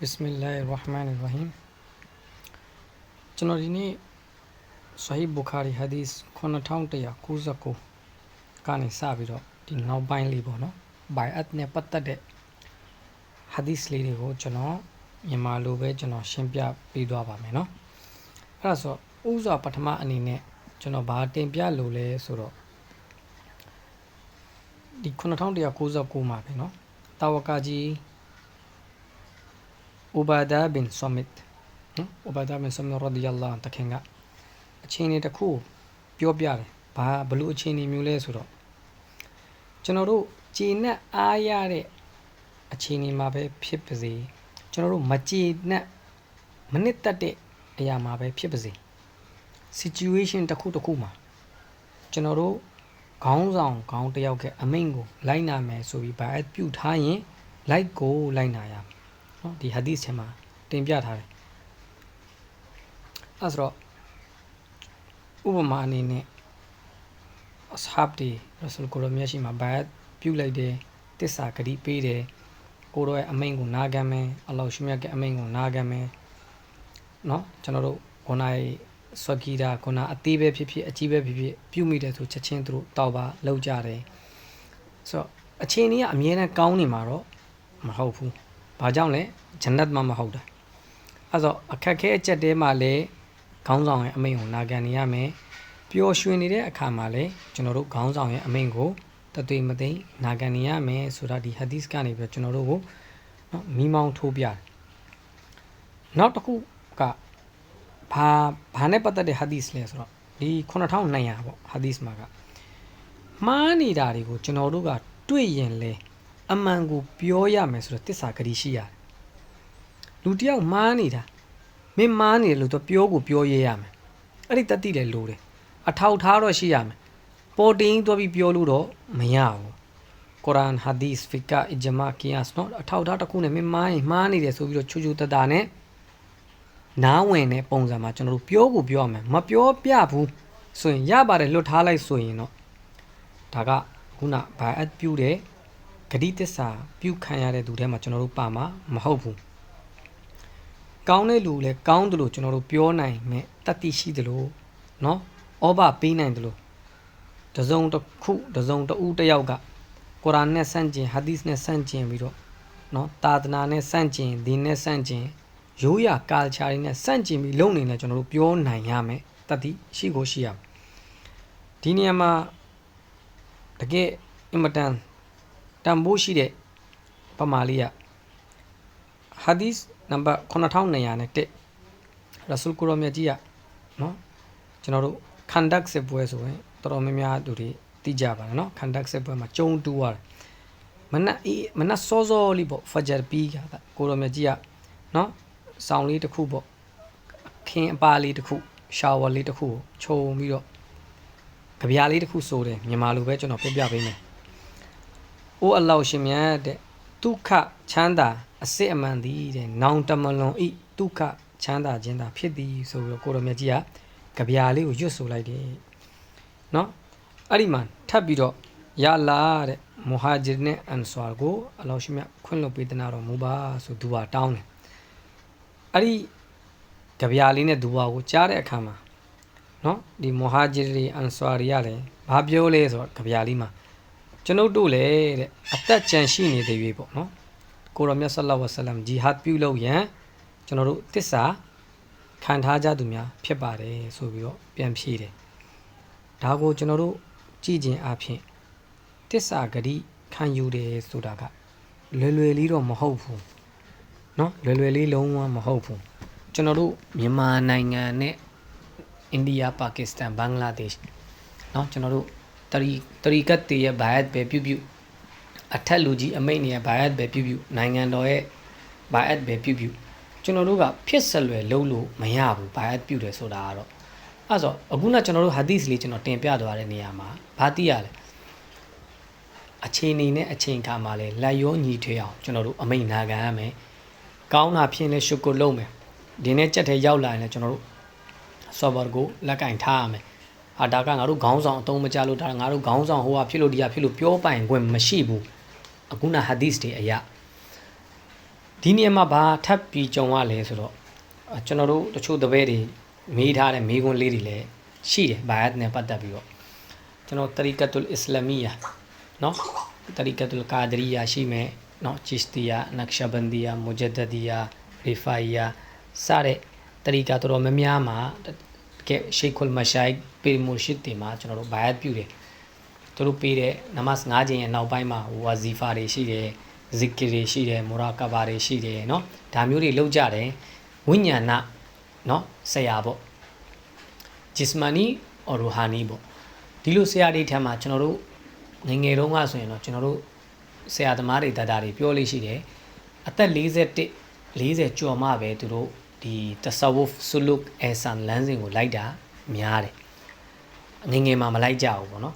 ဘစ်မီလာဟ်ရဟ်မာန်ရဟီမ်ကျွန်တော်ဒီနေ့ဆဟီဘူခါရီဟာဒီစ်9199ကနေစပြီးတော့ဒီနောက်ပိုင်းလေးပေါ့နော်ဘိုင်အတ်နဲ့ပတ်သက်တဲ့ဟာဒီစ်လေးတွေကိုကျွန်တော်မြန်မာလိုပဲကျွန်တော်ရှင်းပြပေးသွားပါမယ်နော်အဲ့ဒါဆိုဥစွာပထမအနေနဲ့ကျွန်တော်ဘာတင်ပြလို့လဲဆိုတော့ဒီ9199မှာပဲเนาะတာဝကာကြီး ဥဘာဒါဘင်ဆမစ်နော်ဥဘာဒါဘင်ဆမစ်ရဒီယလာတခင်ကအချင်းလေးတစ်ခုပြောပြတယ်ဘာဘလို့အချင်းလေးမျိုးလဲဆိုတော့ကျွန်တော်တို့ကြည်နဲ့အားရတဲ့အချင်းလေးမှာပဲဖြစ်ပါစေကျွန်တော်တို့မကြည်နဲ့မနစ်သက်တဲ့အရာမှာပဲဖြစ်ပါစေ situation တစ်ခုတစ်ခုမှာကျွန်တော်တို့ခေါင်းဆောင်ခေါင်းတစ်ယောက်ကအမိန့်ကိုလိုက်နာမယ်ဆိုပြီးဘာအပြုထားရင်လိုက်ကိုလိုက်နာရမယ် နော်ဒီဟာဒီစ်ထဲမှာတင်ပြထားတယ်အဲဆိုတော့ဥပမာအနေနဲ့အစဟပ်ဒီရဆူလ်ကိုလိုမြတ်ရှိမှာဘာပြုတ်လိုက်တယ်တစ္ဆာဂတိပေးတယ်ကိုရောရဲ့အမိန်ကိုနာခံမယ်အလောရှိမြတ်ရဲ့အမိန်ကိုနာခံမယ်နော်ကျွန်တော်တို့ခုနကဆွက်ကီတာခုနအသေးပဲဖြစ်ဖြစ်အကြီးပဲဖြစ်ဖြစ်ပြုမိတယ်ဆိုချက်ချင်းသူတို့တောက်ပါလောက်ကြတယ်ဆိုတော့အချင်းကြီးကအမြဲတမ်းကောင်းနေမှာတော့မဟုတ်ဘူး ဘာကြောင့်လဲဂျန်နတ်မှမဟုတ်တာအဲဆိုအခက်ခဲအချက်တဲမှာလည်းခေါင်းဆောင်ရဲ့အမိန့်ကိုနာခံနေရမယ်ပျော်ရွှင်နေတဲ့အခါမှာလည်းကျွန်တော်တို့ခေါင်းဆောင်ရဲ့အမိန့်ကိုတသွေမသိနာခံနေရမယ်ဆိုတာဒီဟာဒီစ်ကနေပြီးကျွန်တော်တို့ကိုနော်မိမောင်းထိုးပြတယ်နောက်တစ်ခုကဘာဘာနဲ့ပတ်သက်တဲ့ဟာဒီစ်လဲဆိုတော့ဒီ9200ပေါ့ဟာဒီစ်မှာကမှားနေတာတွေကိုကျွန်တော်တို့ကတွေ့ရင်လဲ အမှန်ကိုပြောရမယ်ဆိုတော့တစ္ဆာဂတိရှိရတယ်လူတယောက်မှားနေတာမင်းမှားနေတယ်လို့သူပြောကိုပြောရဲရမယ်အဲ့ဒီတတိလည်းလိုတယ်အထောက်ထားတော့ရှိရမယ်ပေါ်တင်သွားပြီးပြောလို့တော့မရဘူးကုရ်အာန်ဟာဒီစ်ဖီကာအီဂျမာကီယာစ်နော်အထောက်ထားတစ်ခုနဲ့မင်းမှားရင်မှားနေတယ်ဆိုပြီးတော့ချူချူတတာနဲ့နားဝင်တဲ့ပုံစံမှာကျွန်တော်တို့ပြောကိုပြောရမယ်မပြောပြဘူးဆိုရင်ရပါတယ်လွတ်ထားလိုက်ဆိုရင်တော့ဒါကခုနဘိုင်အပ်ပြူတဲ့ ဂတိတစ္ဆာပြုခံရတဲ့သူထဲမှာကျွန်တော်တို့ပါမှာမဟုတ်ဘူးကောင်းတဲ့လူလည်းကောင်းတယ်လို့ကျွန်တော်တို့ပြောနိုင်မယ်တတိရှိတယ်လို့เนาะဩဘပေးနိုင်တယ်လို့တစုံတစ်ခုတစုံတဦးတစ်ယောက်ကကုရ်အာန်နဲ့ဆန့်ကျင်ဟာဒီစ်နဲ့ဆန့်ကျင်ပြီးတော့เนาะတာသနာနဲ့ဆန့်ကျင်ဒီနဲ့ဆန့်ကျင်ရိုးရာကာလချာတွေနဲ့ဆန့်ကျင်ပြီးလုပ်နေတယ်ကျွန်တော်တို့ပြောနိုင်ရမယ်တတိရှိကိုရှိရမယ်ဒီနေရာမှာတကယ်အင်မတန် တန်ဖိုးရှိတဲ့ပမာလေးကဟာဒီစ်နံပါတ်9200နဲ့တက်ရဆူလ်ကုရမြတ်ကြီးကနော်ကျွန်တော်တို့ခန္ဒက်စစ်ပွဲဆိုရင်တော်တော်များများသူတွေသိကြပါတယ်နော်ခန္ဒက်စစ်ပွဲမှာကျုံတူရတယ်မနက်အေးမနက်စောစောလေးပေါ့ဖဂျာပီးကကိုရမြတ်ကြီးကနော်ဆောင်းလေးတစ်ခုပေါ့ခင်းအပါလေးတစ်ခုရှာဝါလေးတစ်ခုကိုခြုံပြီးတော့ကြပြားလေးတစ်ခုစိုးတယ်မြန်မာလိုပဲကျွန်တော်ပြပြပေးမယ်။ အိုးအလောက်ရှင်မြတ်တဲ့ဒုက္ခချမ်းသာအစစ်အမှန်သည်တဲ့နောင်တမလွန်ဤဒုက္ခချမ်းသာခြင်းသာဖြစ်သည်ဆိုပြီးတော့ကိုရမြတ်ကြီးကကြပြားလေးကိုရွတ်ဆိုလိုက်တယ်။နော်အဲ့ဒီမှာထပ်ပြီးတော့ရလာတဲ့မူဟာဂျစ်နဲ့အန်ဆွာကိုအလောရှင်မြတ်ခွင့်လွှတ်ပေးတနာတော်မူပါဆိုသူကတောင်းတယ်။အဲ့ဒီကြပြားလေးနဲ့ဒူဝါကိုကြားတဲ့အခါမှာနော်ဒီမူဟာဂျစ်တွေအန်ဆွာတွေကလည်းဘာပြောလဲဆိုတော့ကြပြားလေးမှာ ကျွန်ုပ်တို့လည်းတဲ့အသက်ကြံရှိနေတဲ့ရွေးပေါ့နော်ကိုရောမြတ်ဆလ္လာဝဆလမ်ဂျီဟတ်ပြုလုပ်ရန်ကျွန်တော်တို့တစ္ဆာခံထားကြသူများဖြစ်ပါတယ်ဆိုပြီးတော့ပြန်ဖြေတယ်ဒါကိုကျွန်တော်တို့ကြည်ကျင်အားဖြင့်တစ္ဆာဂတိခံယူတယ်ဆိုတာကလွယ်လွယ်လေးတော့မဟုတ်ဘူးเนาะလွယ်လွယ်လေးလုံးဝမဟုတ်ဘူးကျွန်တော်တို့မြန်မာနိုင်ငံနဲ့အိန္ဒိယပါကစ္စတန်ဘင်္ဂလားဒေ့ရှ်เนาะကျွန်တော်တို့ တရီတရီကတ်တေရဲ့ဘိုင်တ်ပဲပြုပြုအထက်လူကြီးအမိတ်နေရဲ့ဘိုင်တ်ပဲပြုပြုနိုင်ငံတော်ရဲ့ဘိုင်တ်ပဲပြုပြုကျွန်တော်တို့ကဖြစ်ဆက်လွယ်လုံးလို့မရဘူးဘိုင်တ်ပြုတယ်ဆိုတာကတော့အဲ့ဆိုအခုနကျွန်တော်တို့ဟာဒီစ်လေးကျွန်တော်တင်ပြသွားတဲ့နေရာမှာဘာသိရလဲအချိန်နေနဲ့အချိန်ခါမှာလဲလက်ရောညီထွေးအောင်ကျွန်တော်တို့အမိတ်နာခံရမယ်ကောင်းတာဖြစ်ရင်ရှုပ်ကိုလုံးမယ်ဒီနေ့ကြက်ထဲရောက်လာရင်လည်းကျွန်တော်တို့ server ကိုလက်ကင်ထားရမယ် ဟာဒါကငါတို့ခေါင်းဆောင်အသုံးမချလို့ဒါငါတို့ခေါင်းဆောင်ဟိုဟာဖြစ်လို့ဒီဟာဖြစ်လို့ပြောပိုင်ခွင့်မရှိဘူးအခုနဟာဒီစ်တွေအရာဒီနေရာမှာဘာထပ်ပြီးကြုံရလဲဆိုတော့အာကျွန်တော်တို့တချို့တပည့်တွေမေးထားတဲ့မေးခွန်းလေးတွေလည်းရှိတယ်ဘာယတ်နဲ့ပတ်သက်ပြီးတော့ကျွန်တော်တရီကတ်တုလ်အစ္စလာမီယာနော်တရီကတ်တုလ်ကာဒရီယာရှိမယ်နော်ချစ်တီယာနက်ရှဘန်ဒီယာမူဂျဒဒီယာရီဖာယာစတဲ့တရီကတ်တော်တော်များများမှာတ ကယ်ရှိခွလ်မရှိုင်ပေမူရှိတ်တွေမှာကျွန်တော်တို့ဘာယတ်ပြုတယ်သူတို့ပေးတဲ့နမတ်၅ချိန်ရဲ့နောက်ပိုင်းမှာဝါဇီဖာတွေရှိတယ်ဇစ်ကီတွေရှိတယ်မူရာကဘာတွေရှိတယ်เนาะဒါမျိုးတွေလောက်ကြတယ်ဝိညာဏเนาะဆရာပေါ့ဂျစ်မာနီအော်ရူဟာနီပေါ့ဒီလိုဆရာတွေထက်မှာကျွန်တော်တို့ငယ်ငယ်တုန်းကဆိုရင်တော့ကျွန်တော်တို့ဆရာသမားတွေတတ်တာတွေပြောလို့ရှိတယ်အသက်41 40ကျော်မှပဲသူတို့ ဒီတဆဝုဖ်ဆူလုကအဲဆန်လမ်းစဉ်ကိုလိုက်တာများတယ်ငယ်ငယ်မှာမလိုက်ကြဘူးပေါ့နော်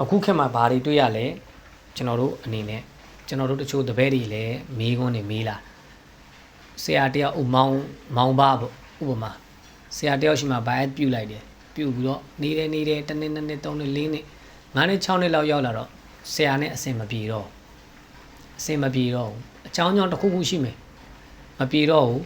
အခုခေတ်မှာဘာတွေတွေ့ရလဲကျွန်တော်တို့အနေနဲ့ကျွန်တော်တို့တချို့တပည့်တွေလည်းမေးခွန်းတွေမေးလာဆရာတယောက်ဥမောင်းမောင်းပါပေါ့ဥပမာဆရာတယောက်ရှိမှဘိုင်ပြုတ်လိုက်တယ်ပြုတ်ပြီးတော့နေတယ်နေတယ်တစ်နှစ်နှစ်နှစ်သုံးနှစ်လေးနှစ်ငါးနှစ်၆နှစ်လောက်ရောက်လာတော့ဆရာနဲ့အဆင်မပြေတော့အဆင်မပြေတော့ဘူးအချောင်းချောင်းတစ်ခုခုရှိမယ်မပြေတော့ဘူး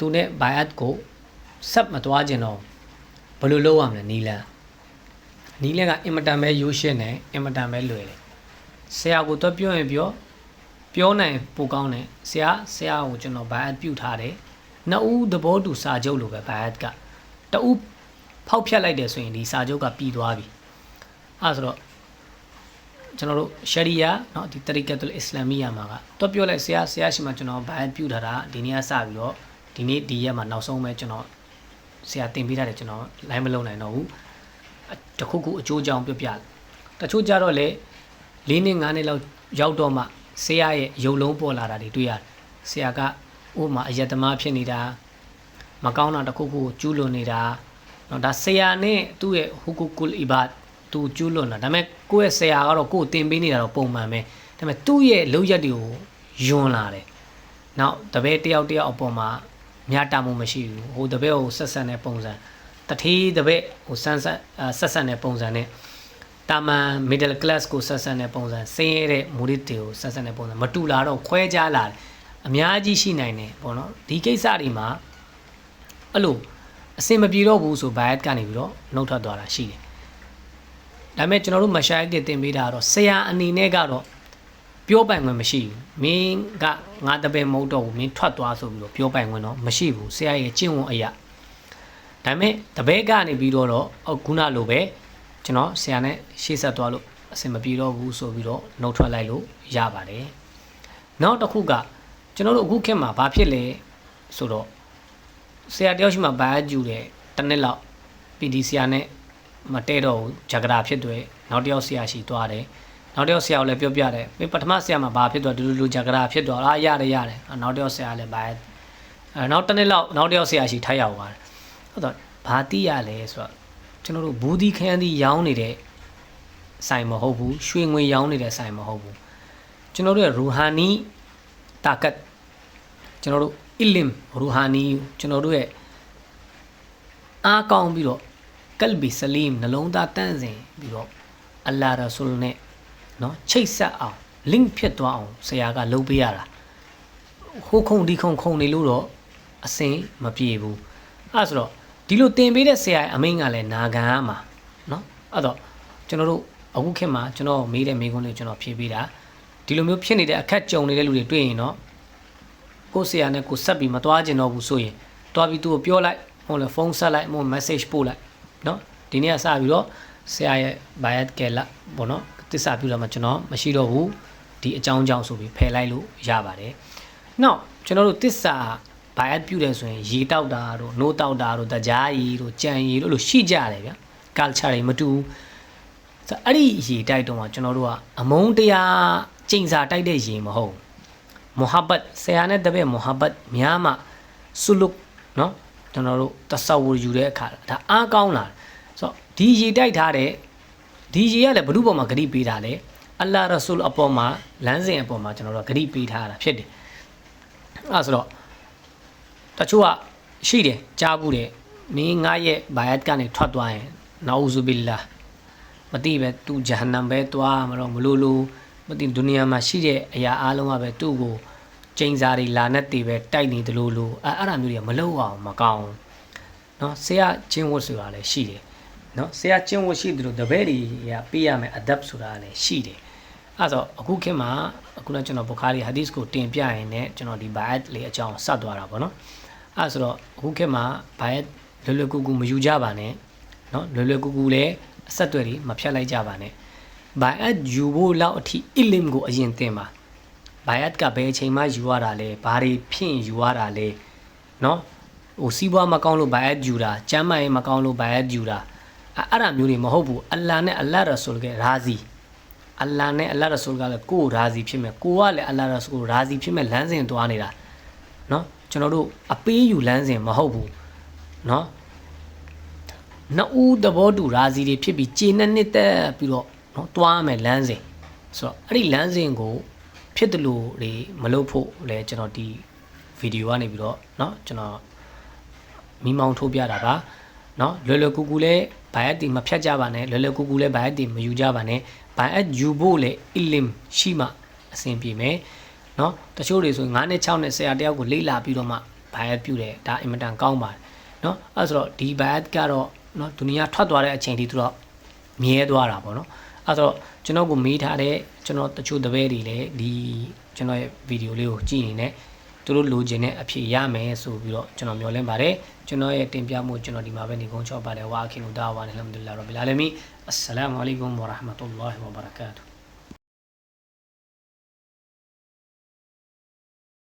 သူနဲ့ဘိုင်အတ်ကိုဆက်မသွားခြင်းတော့ဘယ်လိုလုပ်ရမလဲနီလန်နီလန်ကအင်မတန်ပဲရိုးရှင်းတယ်အင်မတန်ပဲလွယ်တယ်ဆရာကိုတော့ပြောရင်ပြောပြောနိုင်ပိုကောင်းတယ်ဆရာဆရာကိုကျွန်တော်ဘိုင်အတ်ပြုတ်ထားတယ်နှစ်ဦးသဘောတူစာချုပ်လိုပဲဘိုင်အတ်ကတဦးဖောက်ဖြတ်လိုက်တယ်ဆိုရင်ဒီစာချုပ်ကပြီးသွားပြီအဲဆိုတော့ကျွန်တော်တို့ရှရီယာเนาะဒီတရီကတ်တုလ်အစ္စလာမီယာမှာကတော့ပြောလိုက်ဆရာဆရာရှိမှကျွန်တော်ဘိုင်အတ်ပြုတ်ထားတာဒီနေ့ကစပြီးတော့ ဒီနေ့ဒီရက်မှာနောက်ဆုံးပဲကျွန်တော်ဆရာတင်ပေးထားတယ်ကျွန်တော်လိုင်းမလုံးနိုင်တော့ဘူးတခုခုအကျိုးကြောင့်ပြပြတချို့ကြတော့လေ၄နှစ်၅နှစ်လောက်ရောက်တော့မှဆရာရဲ့ရုပ်လုံးပေါ်လာတာတွေတွေ့ရတယ်ဆရာကဥပမာအယတမဖြစ်နေတာမကောင်းတာတခုခုကျူးလွန်နေတာနော်ဒါဆရာနဲ့သူ့ရဲ့ဟူကူကူလ်အီဘတ်သူကျူးလွန်တာဒါပေမဲ့ကိုယ့်ရဲ့ဆရာကတော့ကိုယ်တင်ပေးနေတာတော့ပုံမှန်ပဲဒါပေမဲ့သူ့ရဲ့လောက်ရက်တွေကိုယွန်းလာတယ်နောက်တပည့်တယောက်တယောက်အပေါ်မှာ မြတ်တာမှုမရှိဘူးဟိုတပည့်ကိုဆက်ဆက်တဲ့ပုံစံတထေးတပည့်ဟိုဆန်းဆက်ဆက်ဆက်တဲ့ပုံစံနဲ့တာမန် middle class ကိုဆက်ဆက်တဲ့ပုံစံဆင်းရဲတဲ့မူရစ်တွေကိုဆက်ဆက်တဲ့ပုံစံမတူလာတော့ခွဲခြားလာတယ်အများကြီးရှိနိုင်တယ်ပေါ့နော်ဒီကိစ္စတွေမှာအဲ့လိုအစင်မပြေတော့ဘူးဆိုဘိုင်ကနေပြီးတော့နှုတ်ထွက်သွားတာရှိတယ်ဒါပေမဲ့ကျွန်တော်တို့မရှာက်တွေတင်ပေးတာကတော့ဆရာအနေနဲ့ကတော့ ပြောပိုင်ခွင့်မရှိဘူးမင်းကငါတပည့်မဟုတ်တော့ဘူးမင်းထွက်သွားဆိုပြီးတော့ပြောပိုင်ခွင့်တော့မရှိဘူးဆရာရဲ့ကျင့်ဝတ်အရာဒါပေမဲ့တပည့်ကနေပြီးတော့တော့ခုနလိုပဲကျွန်တော်ဆရာနဲ့ရှေ့ဆက်သွားလို့အဆင်မပြေတော့ဘူးဆိုပြီးတော့နှုတ်ထွက်လိုက်လို့ရပါတယ်နောက်တစ်ခုကကျွန်တော်တို့အခုခေတ်မှာဘာဖြစ်လဲဆိုတော့ဆရာတယောက်ရှိမှဘာကျူတယ်တစ်နှစ်လောက် PD ဆရာနဲ့မတဲတော့ဘူးဂျဂရာဖြစ်တယ်နောက်တယောက်ဆရာရှိသွားတယ် နောက်တယောက်ဆရာကိုလည်းပြောပြတယ်မင်းပထမဆရာမှာဘာဖြစ်သွားဒူဒူဂျဂရာဖြစ်သွားအာရတယ်ရတယ်နောက်တယောက်ဆရာလည်းဘာအဲနောက်တစ်နှစ်လောက်နောက်တယောက်ဆရာရှိထိုက်ရောက်သွားတယ်ဟုတ်တော့ဘာတိရလဲဆိုတော့ကျွန်တော်တို့ဘူးဒီခန်းဒီရောင်းနေတဲ့ဆိုင်မဟုတ်ဘူးရွှေငွေရောင်းနေတဲ့ဆိုင်မဟုတ်ဘူးကျွန်တော်တို့ရဲ့ရူဟာနီတာကတ်ကျွန်တော်တို့အီလင်ရူဟာနီကျွန်တော်တို့ရဲ့အားကောင်းပြီးတော့ကလ်ဘီဆလမ်နှလုံးသားတန့်စင်ပြီးတော့အလ္လာရဆူလ်နဲ့ နော်ချိတ်ဆက်အောင် link ဖြစ်သွားအောင်ဆရာကလုပ်ပေးရတာဟိုးခုံဒီခုံခုံနေလို့တော့အစင်မပြေဘူးအဲ့ဆိုတော့ဒီလိုတင်ပေးတဲ့ဆရာအမိန်ကလည်းနာခံမှာနော်အဲ့တော့ကျွန်တော်တို့အခုခေတ်မှာကျွန်တော်မေးတဲ့မေးခွန်းလေးကျွန်တော်ဖြေပေးတာဒီလိုမျိုးဖြစ်နေတဲ့အခက်ကြုံနေတဲ့လူတွေတွေ့ရင်တော့ကိုယ်ဆရာနဲ့ကိုယ်ဆက်ပြီးမသွားကျင်တော့ဘူးဆိုရင်တွားပြီးသူ့ကိုပြောလိုက်ဟုတ်လားဖုန်းဆက်လိုက်မို့ message ပို့လိုက်နော်ဒီနေ့ကစပြီးတော့ဆရာရဲ့ buyer ကလာဘောနော် တစ္ဆာပြုလာမှကျွန်တော်မရှိတော့ဘူးဒီအကြောင်းကြောင့်ဆိုပြီးဖယ်လိုက်လို့ရပါတယ်။နောက်ကျွန်တော်တို့တစ္ဆာ bias ပြုတယ်ဆိုရင်ရေတောက်တာတို့နိုးတောက်တာတို့တကြားရီတို့ကြံရီတို့လို့ရှိကြတယ်ဗျာ။ culture တွေမတူဘူး။ဆိုအဲ့ဒီရေတိုက်တော့မှကျွန်တော်တို့ကအမုန်းတရားကျိန်စာတိုက်တဲ့ရေမဟုတ်။မုဟာဘတ်ဆရာနဲ့တပည့်မုဟာဘတ်များမှဆုလုနော်ကျွန်တော်တို့တဆဝရယူတဲ့အခါဒါအားကောင်းလာဆိုတော့ဒီရေတိုက်ထားတဲ့ ဒီရေကလည်းဘု து ပေါ်မှာဂရိပေးတာလေအလ္လာရဆူလ်အပေါ်မှာလမ်းစဉ်အပေါ်မှာကျွန်တော်တို့ဂရိပေးထားတာဖြစ်တယ်အဲဆိုတော့တချို့ကရှိတယ်ကြားဘူးတယ်မင်းငါရဲ့ဘာယတ်ကနေထွက်သွားရင်နာအူဇူဘီလာမသိပဲသူဂျဟန္နမ်ပဲသွားမတော့မလို့လို့မသိဒုနီယာမှာရှိတဲ့အရာအလုံးကပဲသူ့ကို ကျိန်စာတွေလာနဲ့တေပဲတိုက်နေတယ်လို့လို့အဲ့အဲ့ဒါမျိုးတွေကမလုပ်အောင်မကောင်းဘူးเนาะဆရာချင်းဝတ်ဆိုတာလည်းရှိတယ် နော်ဆရာကျင့်ဝတ်ရှိသူတို့တပည့်တွေကပေးရမယ်အဒပ်ဆိုတာလည်းရှိတယ်အဲ့ဆိုအခုခင်မှာအခုနကျွန်တော်ဘုခါရီဟာဒီစ်ကိုတင်ပြရင်လည်းကျွန်တော်ဒီဘိုင်လေးအကြောင်းဆက်သွားတာပေါ့နော်အဲ့ဆိုတော့အခုခင်မှာဘိုင်လွယ်လွယ်ကူကူမယူကြပါနဲ့နော်လွယ်လွယ်ကူကူလည်းအဆက်အသွယ်တွေမဖြတ်လိုက်ကြပါနဲ့ဘိုင်အတ်ယူဖို့လောက်အထိ ilim ကိုအရင်သင်ပါဘိုင်အတ်ကဘယ်အချိန်မှယူရတာလဲဘာတွေဖြစ်ရင်ယူရတာလဲနော်ဟိုစီးပွားမကောင်းလို့ဘိုင်အတ်ယူတာကျမ်းမာရေးမကောင်းလို့ဘိုင်အတ်ယူတာ အဲ့အဲ့ဒါမျိုးတွေမဟုတ်ဘူးအလ္လာနဲ့အလ္လာရဆူလ်ကရာဇီအလ္လာနဲ့အလ္လာရဆူလ်ကလည်းကိုယ်ရာဇီဖြစ်မယ်ကိုကလည်းအလ္လာရဆူလ်ရာဇီဖြစ်မယ်လမ်းစဉ်သွားနေတာเนาะကျွန်တော်တို့အပေးယူလမ်းစဉ်မဟုတ်ဘူးเนาะနှစ်ဦးသဘောတူရာဇီတွေဖြစ်ပြီးခြေနဲ့နှစ်သက်ပြီးတော့เนาะသွားမယ်လမ်းစဉ်ဆိုတော့အဲ့ဒီလမ်းစဉ်ကို ဖြစ်တယ်လို့တွေမလုပ်ဖို့လဲကျွန်တော်ဒီဗီဒီယိုကနေပြီးတော့เนาะကျွန်တော်မိမောင်းထိုးပြတာပါเนาะလွယ်လွယ်ကူကူလဲ ဘိုင်အက်တီမဖြတ်ကြပါနဲ့လွယ်လွယ်ကူကူလည်းဘိုင်အက်တီမယူကြပါနဲ့ဘိုင်အက်ယူဖို့လည်း ilim ရှိမှအဆင်ပြေမယ်နော်တချို့တွေဆို9နဲ့6နဲ့ဆရာတယောက်ကိုလေ့လာပြီးတော့မှဘိုင်အက်ပြုတယ်ဒါအင်မတန်ကောင်းပါတယ်နော်အဲ့ဆိုတော့ဒီဘိုင်အက်ကတော့နော်ဒုနီယာထွက်သွားတဲ့အချိန်ထိသူတော့မြဲသွားတာပေါ့နော်အဲ့ဆိုတော့ကျွန်တော်ကိုမေးထားတဲ့ကျွန်တော်တချို့တပည့်တွေလည်းဒီကျွန်တော်ရဲ့ဗီဒီယိုလေးကိုကြည့်နေတယ် သူတို့လိုချင်တဲ့အဖြေရမယ်ဆိုပြီးတော့ကျွန်တော်မျှော်လင့်ပါတယ်ကျွန်တော်ရဲ့တင်ပြမှုကျွန်တော်ဒီမှာပဲနေကုန်းချောပါတယ်ဝါခင်လူဒါဝါနဲ့အလဟမ်ဒူလ illah ရဘ်ဘီလ်အာလမီအစ္စလာမူအလိုင်ကွမ်ဝရဟမတုလ္လာဟီဝဘရကာတူ